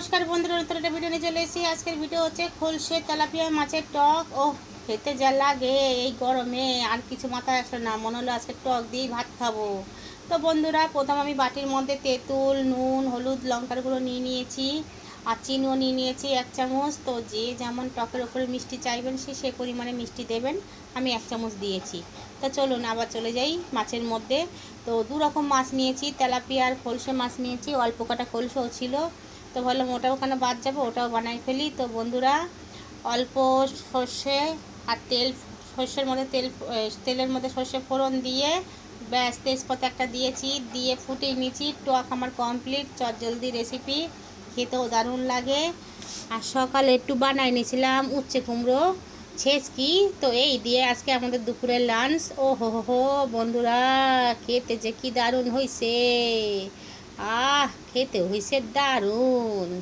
নমস্কার বন্ধুরা, নতুন একটা ভিডিও নিয়ে চলে এসেছি। আজকের ভিডিও হচ্ছে খোলসে তেলাপিয়া মাছের টক। ও খেতে যা লাগে এই গরমে। আর কিছু মাথায় আসলো না, মনে হলো আজকে টক দিয়েই ভাত খাব। তো বন্ধুরা, প্রথম আমি বাটির মধ্যে তেঁতুল, নুন, হলুদ, লঙ্কার গুঁড়ো নিয়ে নিয়েছি আর চিনিও নিয়ে নিয়েছি এক চামচ। তো যে যেমন টকের ওপরে মিষ্টি চাইবেন, সে সে পরিমাণে মিষ্টি দেবেন। আমি এক চামচ দিয়েছি। তো চলুন আবার চলে যাই মাছের মধ্যে। তো দু রকম মাছ নিয়েছি, তেলাপিয়া আর খোলসে মাছ নিয়েছি। অল্প কটা খোলসেও ছিল। তো ভাবলাম ওটাও ওখানে বাদ যাবে? ওটাও বানাই ফেলি। তো বন্ধুরা, অল্প সর্ষে আর তেল, সর্ষের মধ্যে তেল তেলের মধ্যে সর্ষে ফোড়ন দিয়ে ব্যাস তেজপাতা একটা দিয়েছি। দিয়ে ফুটিয়ে নিয়েছি। টক আমার কমপ্লিট চটজলদি রেসিপি খেতেও দারুণ লাগে। আর সকালে একটু বানাই নিয়েছিলাম উচ্ছে কুমড়ো। ছেচকি তো এই দিয়ে আজকে আমাদের দুপুরের লাঞ্চ ও হো হো বন্ধুরা, খেতে যে কি দারুণ হয়েছে আহ খেতে হয়েছে দারুণ।